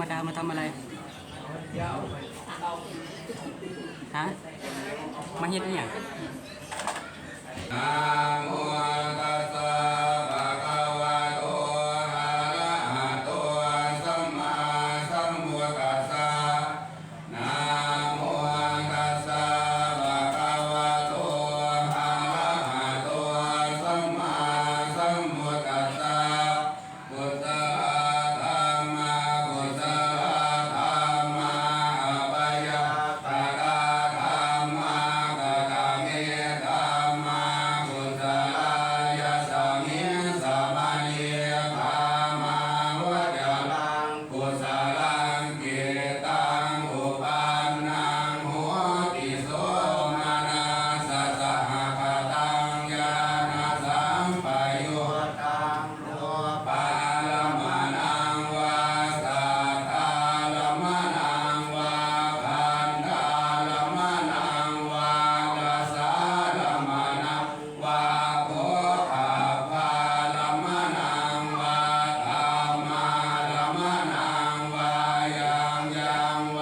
มาดามาทำอะไรฮะมาเฮ็ดอะไรอย่าง Namu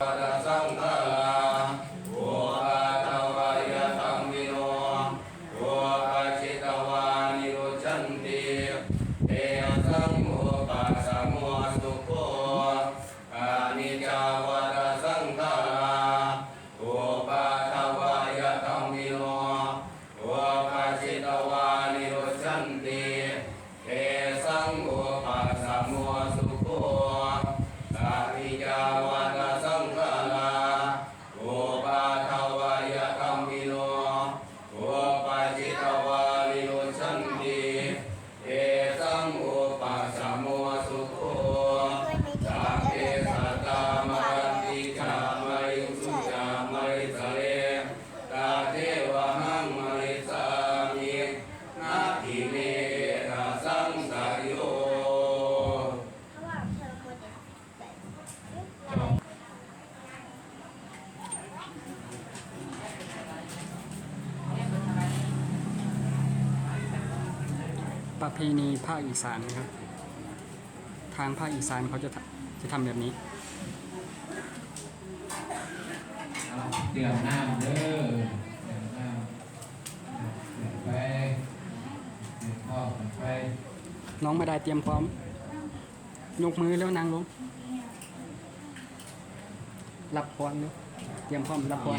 大家上午好 ปรเพณีภาคอีสานครับ ทางภาคอีสานเขาจะจะทำแบบนี้เตรียมน้ำเด้อเตรียมน้ำเดือดไปเตรียมพ่อเดือดไปน้องมาได้เตรียมพร้อม ยกมือแล้วนางลงรับพรเนาเตรียมพร้อมรับพร